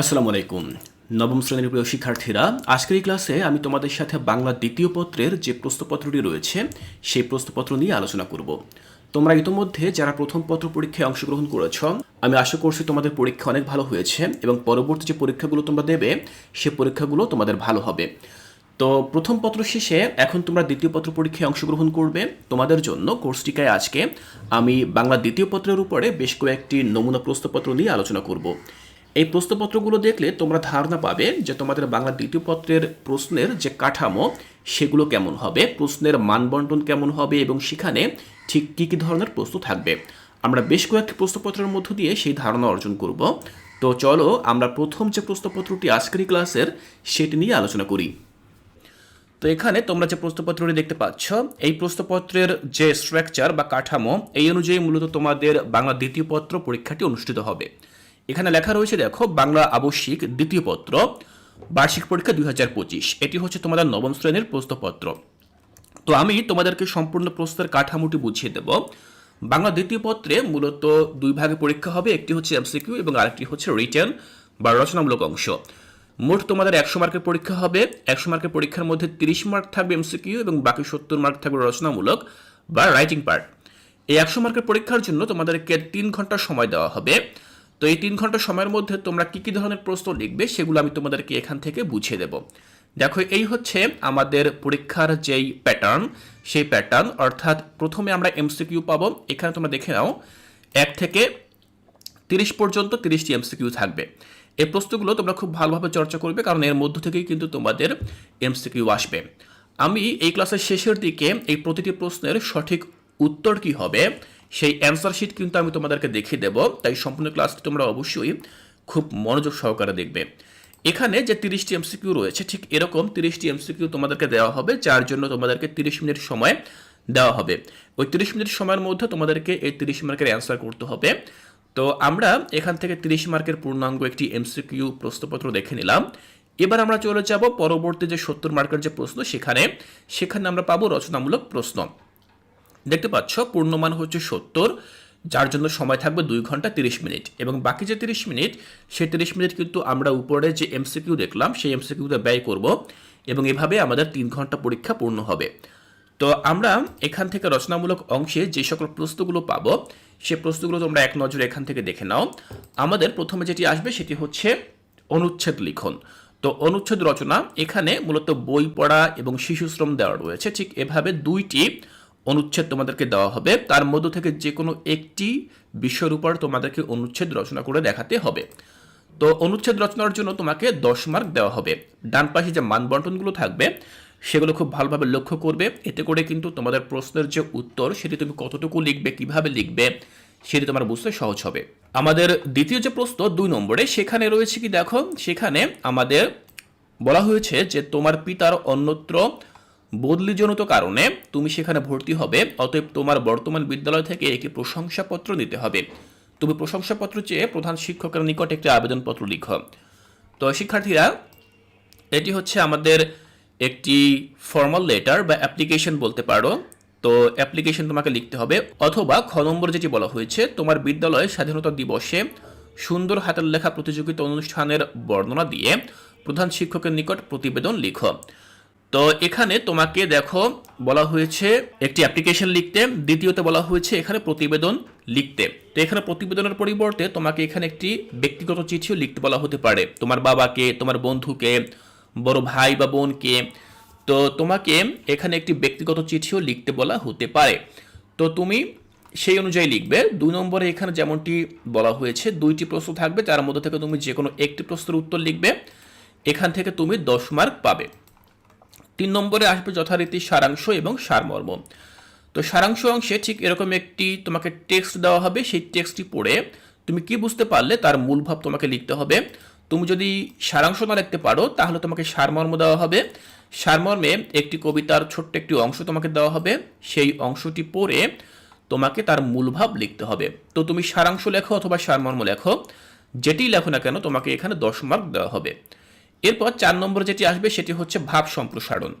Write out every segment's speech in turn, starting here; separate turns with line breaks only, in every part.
আসসালামু আলাইকুম নবম শ্রেণির প্রিয় শিক্ষার্থীরা, আজকের এই ক্লাসে আমি তোমাদের সাথে বাংলা দ্বিতীয় পত্রের যে প্রশ্নপত্রটি রয়েছে, সেই প্রশ্নপত্র নিয়ে আলোচনা করব। তোমরা ইতোমধ্যে যারা প্রথম পত্র পরীক্ষায় অংশগ্রহণ করেছ, আমি আশা করছি তোমাদের পরীক্ষা অনেক ভালো হয়েছে এবং পরবর্তী যে পরীক্ষাগুলো তোমরা দেবে, সে পরীক্ষাগুলো তোমাদের ভালো হবে। তো প্রথম পত্র শেষে এখন তোমরা দ্বিতীয় পত্র পরীক্ষায় অংশগ্রহণ করবে। তোমাদের জন্য কোর্সটিকায় আজকে আমি বাংলা দ্বিতীয় পত্রের উপরে বেশ কয়েকটি নমুনা প্রশ্নপত্র নিয়ে আলোচনা করব। এই প্রশ্নপত্রগুলো দেখলে তোমরা ধারণা পাবে যে তোমাদের বাংলা দ্বিতীয় পত্রের প্রশ্নের যে কাঠামো, সেগুলো কেমন হবে, প্রশ্নের মানবন্টন কেমন হবে এবং সেখানে ঠিক কী কী ধরনের প্রশ্ন থাকবে। আমরা বেশ কয়েকটি প্রশ্নপত্রের মধ্য দিয়ে সেই ধারণা অর্জন করব। তো চলো আমরা প্রথম যে প্রশ্নপত্রটি আজকের ক্লাসের, সেটি নিয়ে আলোচনা করি। তো এখানে তোমরা যে প্রশ্নপত্রটি দেখতে পাচ্ছ, এই প্রশ্নপত্রের যে স্ট্রাকচার বা কাঠামো, এই অনুযায়ী মূলত তোমাদের বাংলা দ্বিতীয় পত্র পরীক্ষাটি অনুষ্ঠিত হবে। এখানে লেখা রয়েছে, দেখো, বাংলা আবশ্যিক দ্বিতীয় পত্র, বার্ষিক পরীক্ষা দুই হাজার পঁচিশ। এটি হচ্ছে তোমাদের নবম শ্রেণির প্রশ্নপত্র। তো আমি তোমাদেরকে সম্পূর্ণ প্রশ্নের কাঠামোটি বুঝিয়ে দেব। বাংলা দ্বিতীয় পত্রে মূলত দুই ভাগে পরীক্ষা হবে, একটি হচ্ছে এমসিকিউ এবং আরেকটি হচ্ছে রিটার্ন বা রচনামূলক অংশ। মোট তোমাদের একশো মার্কের পরীক্ষা হবে, একশো মার্কের পরীক্ষার মধ্যে তিরিশ মার্ক থাকবে এমসিকিউ এবং বাকি সত্তর মার্ক থাকবে রচনামূলক বা রাইটিং পার্ট এই একশো মার্কের পরীক্ষার জন্য তোমাদেরকে তিন ঘণ্টা সময় দেওয়া হবে। তো এই তিন ঘণ্টা সময়ের মধ্যে তোমরা কী কী ধরনের প্রশ্ন লিখবে সেগুলো আমি তোমাদেরকে এখান থেকে বুঝিয়ে দেব। দেখো, এই হচ্ছে আমাদের পরীক্ষার যেই প্যাটার্ন সেই প্যাটার্ন অর্থাৎ প্রথমে আমরা এমসিকিউ পাবো। এখানে তোমরা দেখে নাও, এক থেকে তিরিশ পর্যন্ত তিরিশটি এমসিকিউ থাকবে। এই প্রশ্নগুলো তোমরা খুব ভালোভাবে চর্চা করবে, কারণ এর মধ্য থেকেই কিন্তু তোমাদের এমসিকিউ আসবে। আমি এই ক্লাসের শেষের দিকে এই প্রতিটি প্রশ্নের সঠিক উত্তর কি হবে সেই অ্যান্সার শিট কিন্তু আমি তোমাদেরকে দেখিয়ে দেব, তাই সম্পূর্ণ ক্লাসটি তোমরা অবশ্যই খুব মনোযোগ সহকারে দেখবে। এখানে যে তিরিশটি এমসিকিউ রয়েছে, ঠিক এরকম তিরিশটি এমসিকিউ তোমাদেরকে দেওয়া হবে, যার জন্য তোমাদেরকে তিরিশ মিনিট সময় দেওয়া হবে। ওই তিরিশ মিনিট সময়ের মধ্যে তোমাদেরকে এই তিরিশ মার্কের অ্যান্সার করতে হবে। তো আমরা এখান থেকে তিরিশ মার্কের পূর্ণাঙ্গ একটি এমসিকিউ প্রশ্নপত্র দেখে নিলাম। এবার আমরা চলে যাব পরবর্তী যে সত্তর মার্কের যে প্রশ্ন, সেখানে। সেখানে আমরা পাবো রচনামূলক প্রশ্ন। দেখতে পাচ্ছ, পূর্ণমান হচ্ছে সত্তর, যার জন্য সময় থাকবে দুই ঘণ্টা তিরিশ মিনিট। এবং বাকি যে তিরিশ মিনিট, সেই তিরিশ মিনিট কিন্তু আমরা উপরে যে এমসিকিউ দেখলাম, সেই এমসিকিউতে ব্যয় করব এবং এভাবে আমাদের তিন ঘণ্টা পরীক্ষা পূর্ণ হবে। তো আমরা এখান থেকে রচনামূলক অংশে যে সকল প্রশ্নগুলো পাব, সে প্রশ্নগুলো তোমরা এক নজরে এখান থেকে দেখে নাও। আমাদের প্রথমে যেটি আসবে, সেটি হচ্ছে অনুচ্ছেদ লিখন। তো অনুচ্ছেদ রচনা, এখানে মূলত বই পড়া এবং শিশু শ্রম দেওয়া রয়েছে। ঠিক এভাবে দুইটি অনুচ্ছেদ তোমাদেরকে দেওয়া হবে। তার মধ্য থেকে যে কোনো একটি বিষয়ের উপর তোমাদেরকে অনুচ্ছেদ রচনা করে দেখাতে হবে। তো অনুচ্ছেদ রচনার জন্য তোমাকে দশ মার্ক দেওয়া হবে। ডান পাশে যে মানবন্টনগুলো থাকবে, সেগুলো খুব ভালোভাবে লক্ষ্য করবে। এতে করে কিন্তু তোমাদের প্রশ্নের যে উত্তর, সেটি তুমি কতটুকু লিখবে, কীভাবে লিখবে, সেটি তোমার বুঝতে সহজ হবে। আমাদের দ্বিতীয় যে প্রশ্ন দুই নম্বরে, সেখানে রয়েছে কি দেখো, সেখানে আমাদের বলা হয়েছে যে তোমার পিতার অন্যত্র বদলিজনিত কারণে তুমি সেখানে ভর্তি হবে, অতএব তোমার বর্তমান বিদ্যালয় থেকে একটি প্রশংসাপত্র নিতে হবে। তুমি প্রশংসাপত্র চেয়ে প্রধান শিক্ষকের নিকট একটি আবেদনপত্র লিখো। তো শিক্ষার্থীরা, এটি হচ্ছে আমাদের একটি ফর্মাল লেটার বা অ্যাপ্লিকেশন বলতে পারো। তো অ্যাপ্লিকেশন তোমাকে লিখতে হবে, অথবা খ নম্বর যেটি বলা হয়েছে, তোমার বিদ্যালয়ে স্বাধীনতা দিবসে সুন্দর হাতের লেখা প্রতিযোগিতা অনুষ্ঠানের বর্ণনা দিয়ে প্রধান শিক্ষকের নিকট প্রতিবেদন লিখো। তো এখানে তোমাকে দেখো, বলা হয়েছে একটি অ্যাপ্লিকেশন লিখতে, দ্বিতীয়তে বলা হয়েছে এখানে প্রতিবেদন লিখতে। তো এখানে প্রতিবেদনের পরিবর্তে তোমাকে এখানে একটি ব্যক্তিগত চিঠিও লিখতে বলা হতে পারে। তোমার বাবাকে, তোমার বন্ধুকে, বড় ভাই বা বোনকে। তো তোমাকে এখানে একটি ব্যক্তিগত চিঠিও লিখতে বলা হতে পারে। তো তুমি সেই অনুযায়ী লিখবে। দুই নম্বরে এখানে যেমনটি বলা হয়েছে, দুইটি প্রশ্ন থাকবে। তার মধ্যে থেকে তুমি যে কোনো একটি প্রশ্নের উত্তর লিখবে। এখান থেকে তুমি দশ মার্ক পাবে। তিন নম্বরে আসবে যথারীতি সারাংশ এবং সারমর্ম। তো সারাংশ অংশে ঠিক এরকম একটি তোমাকে টেক্সট দেওয়া হবে, সেই টেক্সটটি পড়ে তুমি কি বুঝতে পারলে তার মূল ভাব তোমাকে লিখতে হবে। তুমি যদি সারাংশ না লিখতে পারো, তাহলে তোমাকে সারমর্ম দেওয়া হবে। সারমর্মে একটি কবিতার ছোট্ট একটি অংশ তোমাকে দেওয়া হবে। সেই অংশটি পড়ে তোমাকে তার মূল ভাব লিখতে হবে। তো তুমি সারাংশ লেখো অথবা সারমর্ম লেখো, যেটি লেখো না কেন তোমাকে এখানে দশ মার্ক দেওয়া হবে। এরপর চার নম্বর যেটি আসবে সেটি হচ্ছে ভাব সম্প্রসারণ।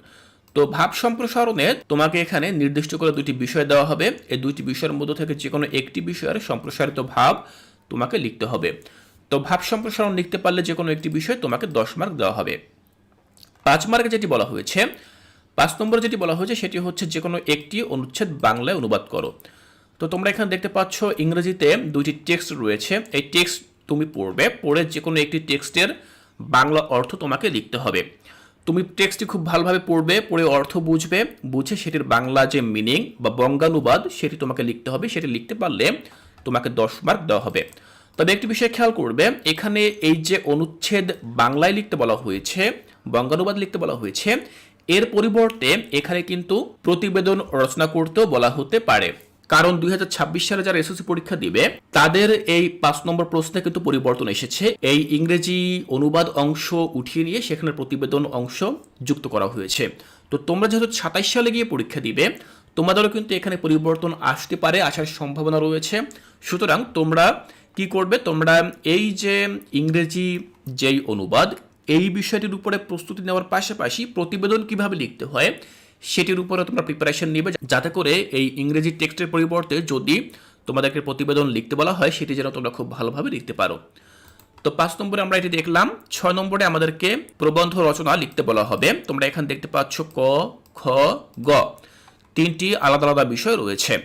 তো ভাব সম্প্রসারণে তোমাকে এখানে নির্দিষ্ট করে দুটি বিষয় দেওয়া হবে। এই দুইটি বিষয়ের মধ্য থেকে যে কোনো একটি বিষয়ের সম্প্রসারিত ভাব তোমাকে লিখতে হবে। তো ভাব সম্প্রসারণ লিখতে পারলে যে কোনো একটি বিষয় তোমাকে দশ মার্ক দেওয়া হবে। পাঁচ মার্কে যেটি বলা হয়েছে, পাঁচ নম্বরে যেটি বলা হয়েছে সেটি হচ্ছে যে কোনো একটি অনুচ্ছেদ বাংলায় অনুবাদ করো। তো তোমরা এখানে দেখতে পাচ্ছ ইংরেজিতে দুইটি টেক্সট রয়েছে। এই টেক্সট তুমি পড়বে, পড়ে যে কোনো একটি টেক্সটের বাংলা অর্থ তোমাকে লিখতে হবে। তুমি টেক্সটটি খুব ভালোভাবে পড়বে, পড়ে অর্থ বুঝবে, বুঝে সেটির বাংলা যে মিনিং বা বঙ্গানুবাদ সেটি তোমাকে লিখতে হবে, সেটি লিখতে পারলে তোমাকে দশ মার্ক দেওয়া হবে। তবে একটি বিষয় খেয়াল করবে, এখানে এই যে অনুচ্ছেদ বাংলায় লিখতে বলা হয়েছে, বঙ্গানুবাদ লিখতে বলা হয়েছে, এর পরিবর্তে এখানে কিন্তু প্রতিবেদন রচনা করতেও বলা হতে পারে। কারণ দুই সালে যারা এসএসসি পরীক্ষা দিবে, তাদের এই পাঁচ নম্বর প্রশ্নে কিন্তু পরিবর্তন এসেছে। এই ইংরেজি অনুবাদ অংশ উঠিয়ে নিয়ে সেখানে প্রতিবেদন অংশ যুক্ত করা হয়েছে। তো তোমরা যেহেতু সাতাইশ সালে গিয়ে পরীক্ষা দিবে, তোমাদেরও কিন্তু এখানে পরিবর্তন আসতে পারে, আসার সম্ভাবনা রয়েছে। সুতরাং তোমরা কি করবে, তোমরা এই যে ইংরেজি যেই অনুবাদ, এই বিষয়টির উপরে প্রস্তুতি নেওয়ার পাশাপাশি প্রতিবেদন কীভাবে লিখতে হয় সেটির উপরে তোমরা প্রিপারেশন নিবে যাতে করে এই ইংরেজি টেক্সটের পরিবর্তে যদি তোমাদেরকে প্রতিবেদন লিখতে বলা হয়, সেটি যেন তোমরা খুব ভালোভাবে লিখতে পারো। তো পাঁচ নম্বরে আমরা এটি দেখলাম, ছয় নম্বরে আমাদেরকে প্রবন্ধ রচনা লিখতে বলা হবে। তোমরা এখানে দেখতে পাচ্ছ ক, খ, গ। তিনটি আলাদা আলাদা বিষয় রয়েছে।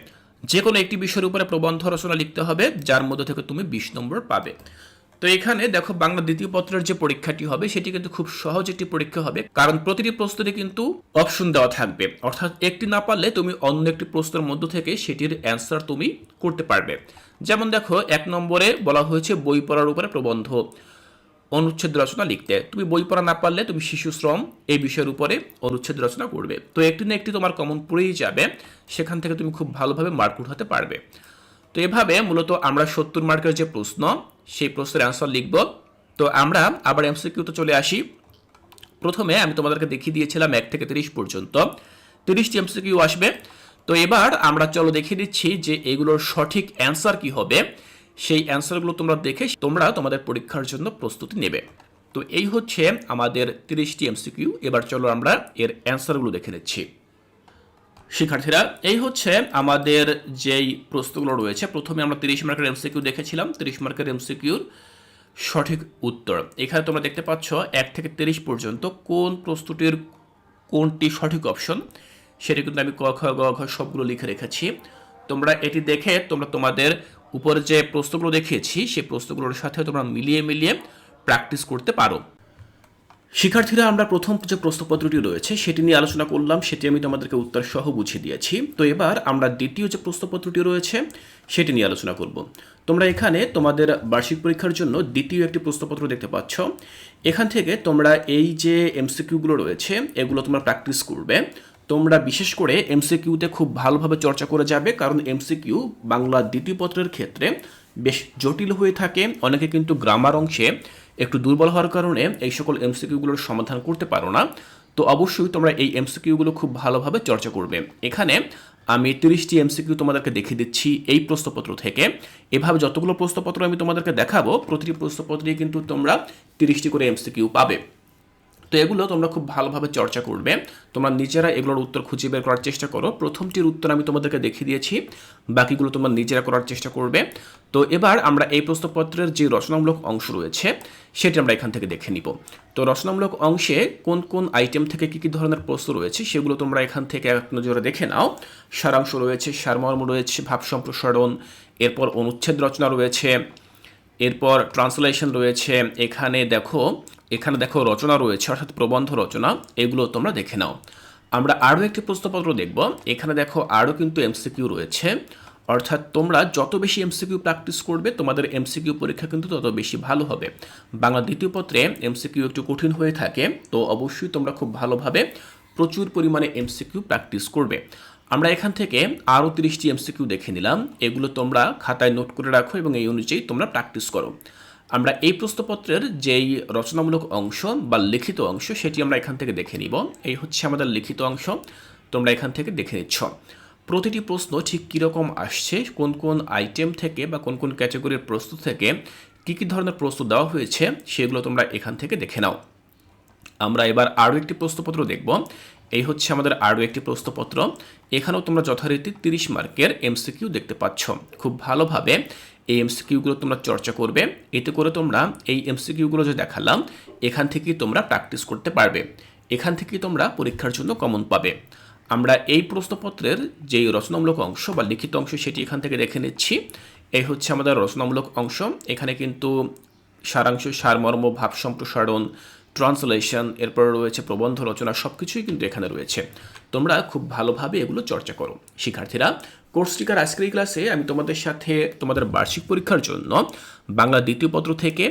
যে কোনো একটি বিষয়ের উপরে প্রবন্ধ রচনা লিখতে হবে, যার মধ্যে থেকে তুমি বিশ নম্বর পাবে। তো এখানে দেখো বাংলা দ্বিতীয় পত্রের যে পরীক্ষাটি হবে, সেটি কিন্তু খুব সহজ একটি পরীক্ষা হবে। কারণ প্রতিটি প্রশ্নে কিন্তু অপশন দেওয়া থাকবে। অর্থাৎ একটি না পারলে তুমি অন্য একটি প্রশ্নের মধ্য থেকে সেটির অ্যান্সার তুমি করতে পারবে। যেমন দেখো, এক নম্বরে বলা হয়েছে, বই পড়ার উপরে প্রবন্ধ অনুচ্ছেদ রচনা লিখতে। তুমি বই পড়া না পারলে তুমি শিশু শ্রম এই বিষয়ের উপরে অনুচ্ছেদ রচনা করবে। তো একটি না একটি তোমার কমন পড়েই যাবে। সেখান থেকে তুমি খুব ভালোভাবে মার্ক উঠাতে পারবে। তো এভাবে মূলত আমরা সত্তর মার্কের যে প্রশ্ন, সেই প্রশ্নের অ্যান্সার লিখব। তো আমরা আবার এমসিকিউতে চলে আসি। প্রথমে আমি তোমাদেরকে দেখিয়ে দিয়েছিলাম এক থেকে তিরিশ পর্যন্ত। তিরিশটি এমসিকিউ আসবে। তো এবার আমরা চলো দেখিয়ে দিচ্ছি যে এগুলোর সঠিক অ্যান্সার কি হবে। সেই অ্যান্সারগুলো তোমরা দেখে তোমরা তোমাদের পরীক্ষার জন্য প্রস্তুতি নেবে। তো এই হচ্ছে আমাদের তিরিশটি এমসিকিউ এবার চলো আমরা এর অ্যান্সারগুলো দেখে নিচ্ছি। শিক্ষার্থীরা, এই হচ্ছে আমাদের যেই প্রশ্নগুলো রয়েছে। প্রথমে আমরা তিরিশ মার্কের এমসিকিউ দেখেছিলাম। তিরিশ মার্কের এমসিকিউর সঠিক উত্তর। এখানে তোমরা দেখতে পাচ্ছ, এক থেকে তিরিশ পর্যন্ত কোন প্রস্তুতির কোনটি সঠিক অপশন, সেটি কিন্তু আমি ক, খ, গ, ঘ সবগুলো লিখে রেখেছি। তোমরা এটি দেখে তোমরা তোমাদের উপরে যে প্রশ্নগুলো দেখিয়েছি, সেই প্রশ্নগুলোর সাথে তোমরা মিলিয়ে মিলিয়ে প্র্যাকটিস করতে পারো। শিক্ষার্থীরা, আমরা প্রথম যে প্রশ্নপত্রটি রয়েছে, সেটি নিয়ে আলোচনা করলাম, সেটি আমি তোমাদেরকে উত্তর সহ বুঝিয়ে দিয়েছি। তো এবার আমরা দ্বিতীয় যে প্রশ্নপত্রটি রয়েছে, সেটি নিয়ে আলোচনা করব। তোমরা এখানে তোমাদের বার্ষিক পরীক্ষার জন্য দ্বিতীয় একটি প্রশ্নপত্র দেখতে পাচ্ছ। এখান থেকে তোমরা এই যে এমসিকিউগুলো রয়েছে, এগুলো তোমরা প্র্যাকটিস করবে। তোমরা বিশেষ করে এমসিকিউতে খুব ভালোভাবে চর্চা করে যাবে, কারণ এমসিকিউ বাংলা দ্বিতীয় পত্রের ক্ষেত্রে বেশ জটিল হয়ে থাকে। অনেকে কিন্তু গ্রামার অংশে একটু দুর্বল হওয়ার কারণে এই সকল এমসিকিউগুলোর সমাধান করতে পারো না। তো অবশ্যই তোমরা এই এমসিকিউগুলো খুব ভালোভাবে চর্চা করবে। এখানে আমি তিরিশটি এমসিকিউ তোমাদেরকে দেখিয়ে দিচ্ছি এই প্রশ্নপত্র থেকে। এভাবে যতগুলো প্রশ্নপত্র আমি তোমাদেরকে দেখাবো, প্রতিটি প্রশ্নপত্রে কিন্তু তোমরা তিরিশটি করে এমসিকিউ পাবে। তো এগুলো তোমরা খুব ভালোভাবে চর্চা করবে। তোমরা নিজেরা এগুলোর উত্তর খুঁজে বের করার চেষ্টা করো। প্রথমটির উত্তর আমি তোমাদেরকে দেখিয়ে দিয়েছি। বাকিগুলো তোমরা নিজেরা করার চেষ্টা করবে। তো এবার আমরা এই প্রশ্নপত্রের যে রচনামূলক অংশ রয়েছে, সেটি আমরা এখান থেকে দেখে নিব। তো রচনামূলক অংশে কোন কোন আইটেম থেকে কী কী ধরনের প্রশ্ন রয়েছে, সেগুলো তোমরা এখান থেকে এক নজরে দেখে নাও। সারাংশ রয়েছে, সারমর্ম রয়েছে, ভাব সম্প্রসারণ, এরপর অনুচ্ছেদ রচনা রয়েছে, এরপর ট্রান্সলেশন রয়েছে। এখানে দেখো এখানে দেখো রচনা রয়েছে, অর্থাৎ প্রবন্ধ রচনা, এগুলো তোমরা দেখে নাও। আমরা আরও একটি প্রশ্নপত্র দেখব। এখানে দেখো আরও কিন্তু এমসিকিউ রয়েছে। অর্থাৎ তোমরা যত বেশি এমসিকিউ প্র্যাকটিস করবে, তোমাদের এমসিকিউ পরীক্ষা কিন্তু তত বেশি ভালো হবে। বাংলা দ্বিতীয় পত্রে এমসিকিউ একটু কঠিন হয়ে থাকে, তো অবশ্যই তোমরা খুব ভালোভাবে প্রচুর পরিমাণে এমসিকিউ প্র্যাকটিস করবে। আমরা এখান থেকে আরও তিরিশটি এমসিকিউ দেখে নিলাম। এগুলো তোমরা খাতায় নোট করে রাখো এবং এই অনুযায়ী তোমরা প্র্যাকটিস করো। আমরা এই প্রশ্নপত্রের যেই রচনামূলক অংশ বা লিখিত অংশ, সেটি আমরা এখান থেকে দেখে নিব। এই হচ্ছে আমাদের লিখিত অংশ। তোমরা এখান থেকে দেখে নিচ্ছ। প্রতিটি প্রশ্ন ঠিক কীরকম আসছে, কোন কোন আইটেম থেকে বা কোন কোন ক্যাটাগরির প্রশ্ন থেকে কী কী ধরনের প্রশ্ন দেওয়া হয়েছে, সেগুলো তোমরা এখান থেকে দেখে নাও। আমরা এবার আরও একটি প্রশ্নপত্র দেখব। এই হচ্ছে আমাদের আরও একটি প্রশ্নপত্র। এখানেও তোমরা যথারীতি তিরিশ মার্কের এমসিকিউ দেখতে পাচ্ছ। খুব ভালোভাবে এই এমসিকিউগুলো তোমরা চর্চা করবে। এতে করে তোমরা এই এমসিকিউগুলো যে দেখালাম, এখান থেকেই তোমরা প্র্যাকটিস করতে পারবে। এখান থেকেই তোমরা পরীক্ষার জন্য কমন পাবে। আমরা এই প্রশ্নপত্রের যেই রচনামূলক অংশ বা লিখিত অংশ সেটি এখান থেকে দেখে নিচ্ছি। এই হচ্ছে আমাদের রচনামূলক অংশ। এখানে কিন্তু সারাংশ, সারমর্ম ভাব সম্প্রসারণ ট্রান্সলেশন, এরপর রয়েছে প্রবন্ধ রচনা সব কিছুই কিন্তু এখানে রয়েছে। তোমরা খুব ভালোভাবে এগুলো চর্চা করো। শিক্ষার্থীরা, কোর্স টিকার আজকের ক্লাসে আমি তোমাদের সাথে তোমাদের বার্ষিক পরীক্ষার জন্য বাংলা দ্বিতীয় পত্র থেকে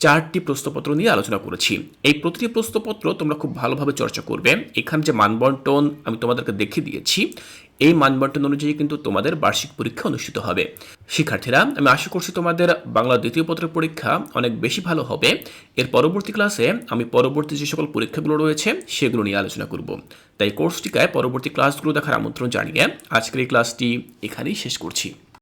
চারটি প্রশ্নপত্র নিয়ে আলোচনা করেছি। এই প্রতিটি প্রশ্নপত্র তোমরা খুব ভালোভাবে চর্চা করবে। এখানে যে মানবন্টন আমি তোমাদেরকে দেখিয়ে দিয়েছি, এই মানবন্টন অনুযায়ী কিন্তু তোমাদের বার্ষিক পরীক্ষা অনুষ্ঠিত হবে। শিক্ষার্থীরা, আমি আশা করছি তোমাদের বাংলা দ্বিতীয় পত্রের পরীক্ষা অনেক বেশি ভালো হবে। এর পরবর্তী ক্লাসে আমি পরবর্তী যে সকল পরীক্ষাগুলো রয়েছে, সেগুলো নিয়ে আলোচনা করব। তাই কোর্সটিকায় পরবর্তী ক্লাসগুলো দেখার আমন্ত্রণ জানিয়ে আজকের এই ক্লাসটি এখানেই শেষ করছি।